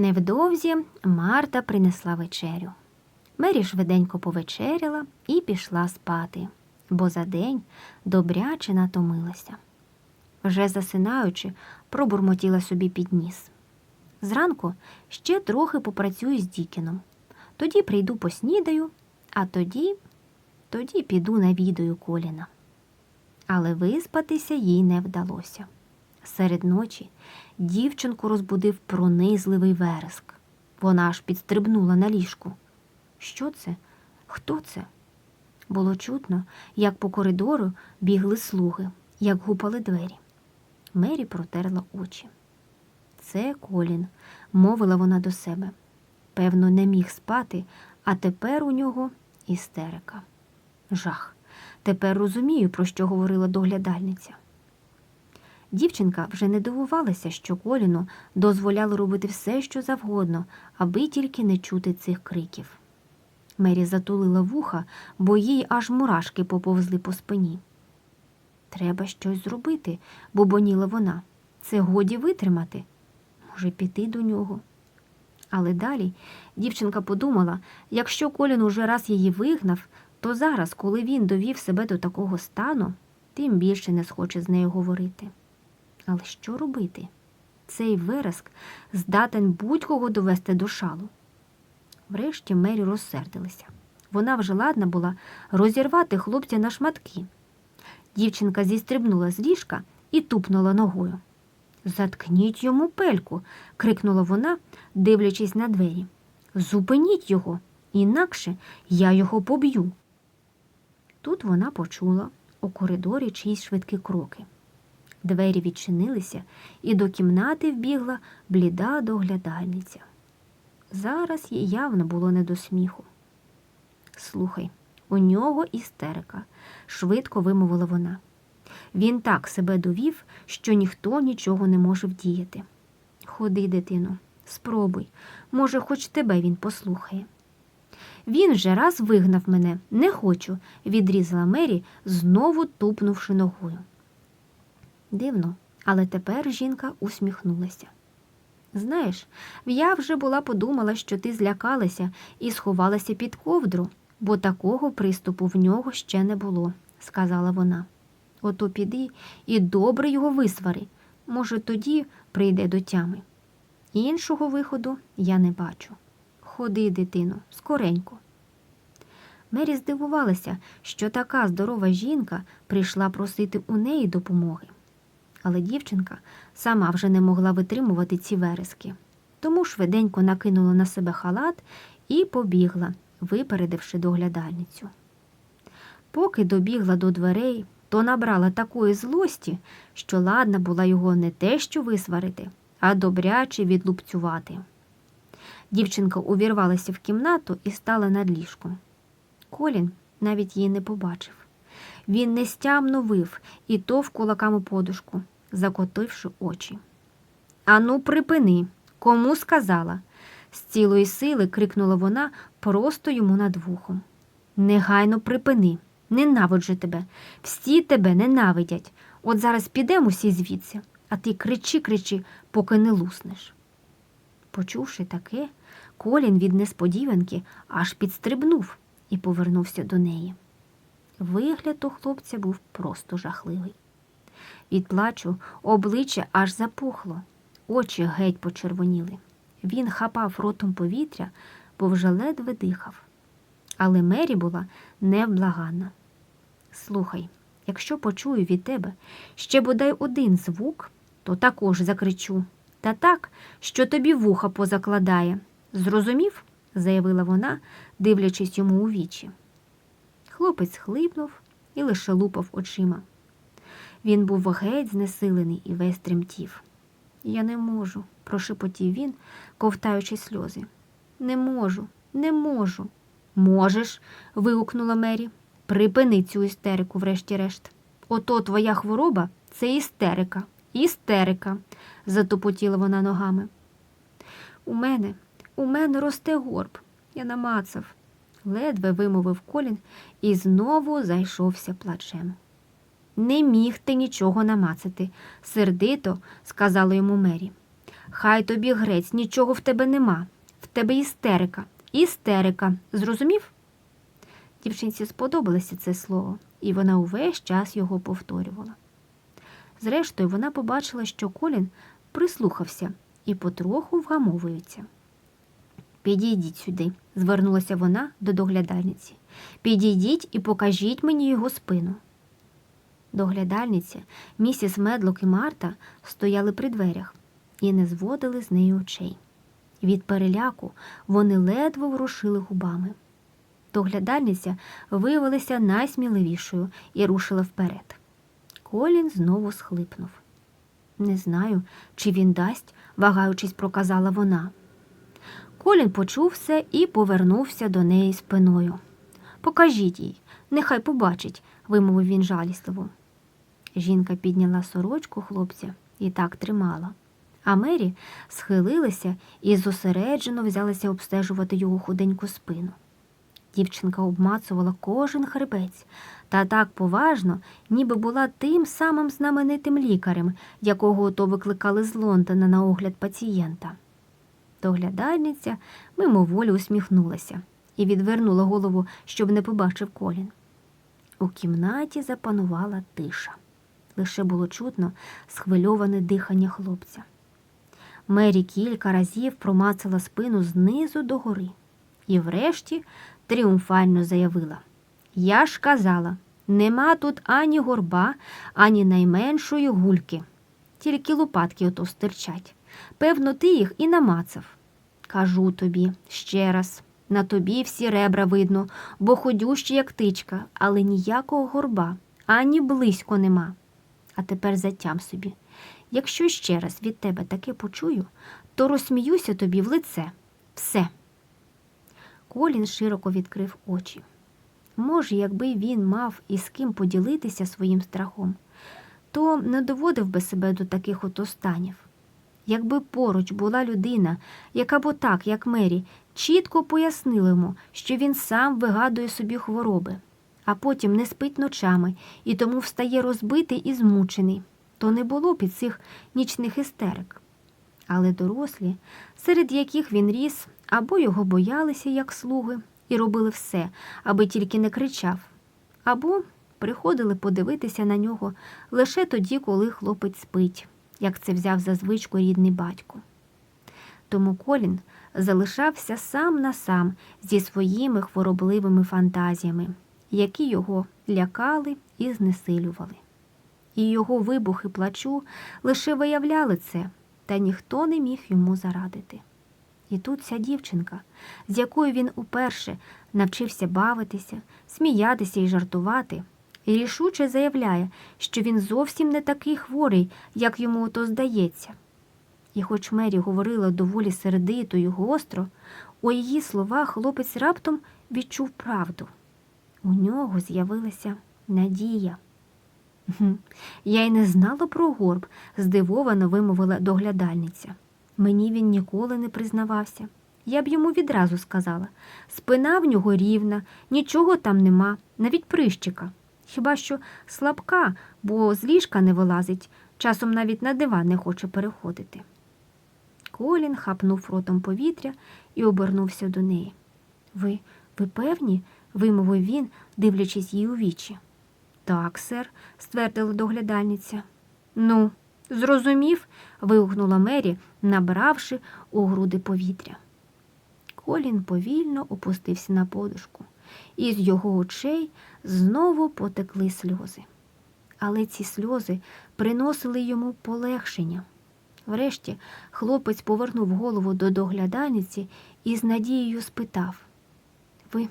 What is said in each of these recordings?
Невдовзі Марта принесла вечерю. Мері швиденько повечеряла і пішла спати, бо за день добряче натомилася. Вже засинаючи, пробурмотіла собі під ніс. Зранку ще трохи попрацюю з Дікіном. Тоді прийду поснідаю, а тоді, тоді піду навідаю Коліна. Але виспатися їй не вдалося. Серед ночі дівчинку розбудив пронизливий вереск. Вона аж підстрибнула на ліжку. Що це? Хто це? Було чутно, як по коридору бігли слуги, як гупали двері. Мері протерла очі. Це Колін, мовила вона до себе. Певно, не міг спати, а тепер у нього істерика. Жах. Тепер розумію, про що говорила доглядальниця. Дівчинка вже не дивувалася, що Коліну дозволяли робити все, що завгодно, аби тільки не чути цих криків. Мері затулила вуха, бо їй аж мурашки поповзли по спині. Треба щось зробити, бубоніла вона. Це годі витримати. Може, піти до нього. Але далі дівчинка подумала, якщо Колін уже раз її вигнав, то зараз, коли він довів себе до такого стану, тим більше не схоче з нею говорити. Але що робити? Цей вереск здатен будь-кого довести до шалу. Врешті Мері розсердилася. Вона вже ладна була розірвати хлопця на шматки. Дівчинка зістрибнула з ліжка і тупнула ногою. Заткніть йому пельку, крикнула вона, дивлячись на двері. Зупиніть його, інакше я його поб'ю. Тут вона почула у коридорі чиїсь швидкі кроки. Двері відчинилися, і до кімнати вбігла бліда доглядальниця. Зараз їй явно було не до сміху. Слухай, у нього істерика, швидко вимовила вона. Він так себе довів, що ніхто нічого не може вдіяти. Ходи, дитино, спробуй, може, хоч тебе він послухає. Він же раз вигнав мене, не хочу, відрізала Мері, знову тупнувши ногою. Дивно, але тепер жінка усміхнулася. Знаєш, я вже була подумала, що ти злякалася і сховалася під ковдру, бо такого приступу в нього ще не було, сказала вона. Ото піди і добре його висвари. Може, тоді прийде до тями. Іншого виходу я не бачу. Ходи, дитино, скоренько. Мері здивувалася, що така здорова жінка прийшла просити у неї допомоги. Але дівчинка сама вже не могла витримувати ці верески, тому швиденько накинула на себе халат і побігла, випередивши доглядальницю. Поки добігла до дверей, то набрала такої злості, що ладна була його не те що висварити, а добряче відлупцювати. Дівчинка увірвалася в кімнату і стала над ліжком. Колін навіть її не побачив. Він нестямно вив і тов кулаками подушку, закотивши очі. Ану, припини, кому сказала? з цілої сили крикнула вона просто йому над вухом. Негайно припини, ненавиджу тебе, всі тебе ненавидять. От зараз підемо всі звідси, а ти кричи, кричи, поки не луснеш. Почувши таке, Колін від несподіванки аж підстрибнув і повернувся до неї. Вигляд у хлопця був просто жахливий. Від плачу обличчя аж запухло, очі геть почервоніли. Він хапав ротом повітря, бо вже ледве дихав. Але Мері була невблаганна. Слухай, якщо почую від тебе ще бодай один звук, то також закричу. Та так, що тобі вуха позакладає. Зрозумів? заявила вона, дивлячись йому у вічі. Хлопець хлипнув і лише лупав очима. Він був геть знесилений і весь тремтів. Я не можу, прошепотів він, ковтаючи сльози. Не можу, не можу. Можеш. вигукнула Мері. Припини цю істерику, врешті-решт. Ото твоя хвороба це істерика, істерика, затопотіла вона ногами. У мене, у мене росте горб. Я намацав, ледве вимовив Колін і знову зайшовся плачем. Не міг ти нічого намацати, сердито сказала йому Мері. Хай тобі грець, нічого в тебе нема. В тебе істерика. Істерика. Зрозумів? Дівчинці сподобалося це слово, і вона увесь час його повторювала. Зрештою, вона побачила, що Колін прислухався і потроху вгамовується. Підійдіть сюди, звернулася вона до доглядальниці. Підійдіть і покажіть мені його спину. Доглядальниця, місіс Медлок і Марта стояли при дверях і не зводили з неї очей. Від переляку вони ледве ворушили губами. Доглядальниця виявилася найсміливішою і рушила вперед. Колін знову схлипнув. Не знаю, чи він дасть, вагаючись, проказала вона. Колін почув все і повернувся до неї спиною. Покажіть їй, нехай побачить, вимовив він жалісливо. Жінка підняла сорочку хлопця і так тримала. А Мері схилилася і зосереджено взялася обстежувати його худеньку спину. Дівчинка обмацувала кожен хребець та так поважно, ніби була тим самим знаменитим лікарем, якого то викликали з Лондона на огляд пацієнта. Доглядальниця мимоволі усміхнулася і відвернула голову, щоб не побачив колін. У кімнаті запанувала тиша. Лише було чутно схвильоване дихання хлопця. Мері кілька разів промацала спину знизу до гори і врешті тріумфально заявила Я ж казала, нема тут ані горба, ані найменшої гульки. Тільки лопатки ото стирчать. Певно, ти їх і намацав. Кажу тобі ще раз, на тобі всі ребра видно, бо ходющі, як тичка, але ніякого горба, ані близько нема. А тепер затям собі. Якщо ще раз від тебе таке почую, то розсміюся тобі в лице. Все. Колін широко відкрив очі. Може, якби він мав із ким поділитися своїм страхом, то не доводив би себе до таких ото станів. Якби поруч була людина, яка б отак, як Мері, чітко пояснила йому, що він сам вигадує собі хвороби, а потім не спить ночами і тому встає розбитий і змучений, то не було і цих нічних істерик. Але дорослі, серед яких він ріс, або його боялися, як слуги, і робили все, аби тільки не кричав, або приходили подивитися на нього лише тоді, коли хлопець спить, як це взяв за звичку рідний батько. Тому Колін залишався сам на сам зі своїми хворобливими фантазіями, які його лякали і знесилювали. І його вибухи плачу лише виявляли це, та ніхто не міг йому зарадити. І тут ця дівчинка, з якою він уперше навчився бавитися, сміятися і жартувати, і рішуче заявляє, що він зовсім не такий хворий, як йому то здається. І хоч Мері говорила доволі сердито й гостро, у її словах хлопець раптом відчув правду. У нього з'явилася надія. «Гм, Я й не знала про горб, здивовано вимовила доглядальниця. Мені він ніколи не признавався. Я б йому відразу сказала спина в нього рівна, нічого там нема, навіть прищика. Хіба що слабка, бо з ліжка не вилазить, часом навіть на диван не хоче переходити. Колін хапнув ротом повітря і обернувся до неї. Ви, ви певні? вимовив він, дивлячись їй у вічі. Так, сер, ствердила доглядальниця. Ну, зрозумів. вигукнула Мері, набравши у груди повітря. Колін повільно опустився на подушку, і з його очей знову потекли сльози. Але ці сльози приносили йому полегшення. Врешті хлопець повернув голову до доглядальниці і з надією спитав Ви,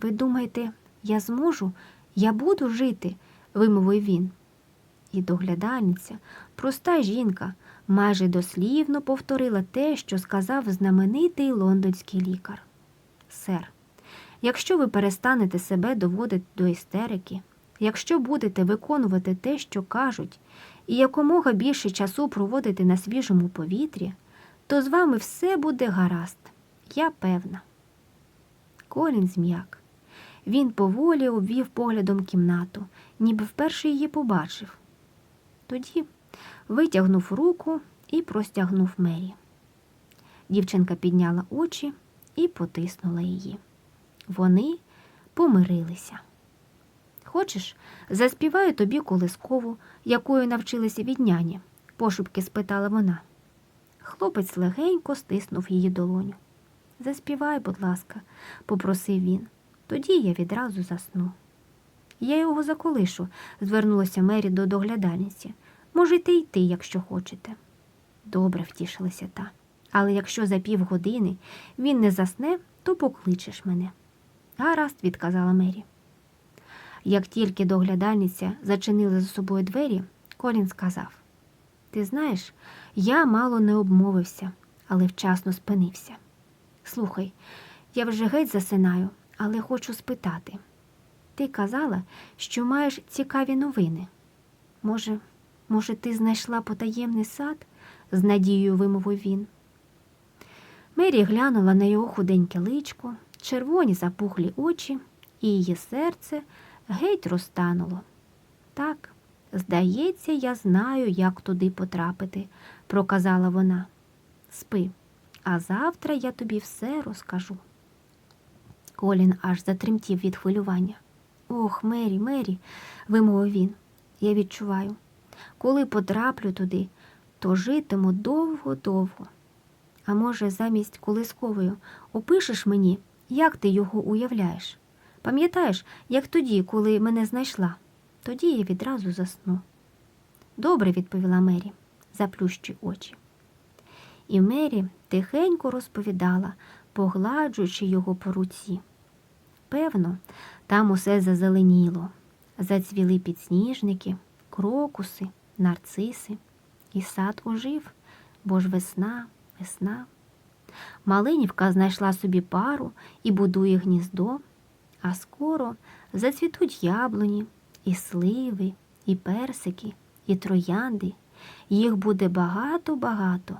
ви думаєте, я зможу? Я буду жити? вимовив він. І доглядальниця, проста жінка, майже дослівно повторила те, що сказав знаменитий лондонський лікар. Сер, якщо ви перестанете себе доводити до істерики, якщо будете виконувати те, що кажуть, і якомога більше часу проводити на свіжому повітрі, то з вами все буде гаразд, я певна. Колін зм'як. Він поволі обвів поглядом кімнату, ніби вперше її побачив. Тоді витягнув руку і простягнув Мері. Дівчинка підняла очі і потиснула її. Вони помирилися. Хочеш, заспіваю тобі колискову, якою навчилися від няні? пошепки спитала вона. Хлопець легенько стиснув її долоню. Заспівай, будь ласка, попросив він. Тоді я відразу засну. Я його заколишу, звернулася Мері до доглядальниці. Можете йти, якщо хочете. Добре, втішилася та. Але якщо за півгодини він не засне, то покличеш мене. Гаразд, відказала Мері. Як тільки доглядальниця зачинила за собою двері, Колін сказав: Ти знаєш, я мало не обмовився, але вчасно спинився. Слухай, я вже геть засинаю, але хочу спитати. Ти казала, що маєш цікаві новини. Може, може, ти знайшла потаємний сад? з надією вимовив він. Мері глянула на його худеньке личко, червоні запухлі очі, і її серце геть розтануло. Так, здається, я знаю, як туди потрапити, проказала вона. Спи, а завтра я тобі все розкажу. Колін аж затремтів від хвилювання. Ох, Мері, Мері, вимовив він. Я відчуваю, коли потраплю туди, то житиму довго-довго. А може, замість колисковою опишеш мені, як ти його уявляєш? Пам'ятаєш, як тоді, коли мене знайшла? Тоді я відразу засну. Добре, відповіла Мері, заплющуй очі. І Мері тихенько розповідала, погладжуючи його по руці. Певно, там усе зазеленіло, зацвіли підсніжники, крокуси, нарциси, і сад ожив, бо ж весна, весна. Малинівка знайшла собі пару і будує гніздо, а скоро зацвітуть яблуні, і сливи, і персики, і троянди. Їх буде багато-багато,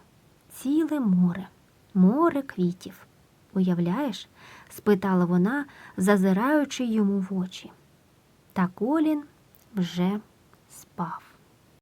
ціле море, море квітів. Уявляєш? спитала вона, зазираючи йому в очі. Та Колін вже спав.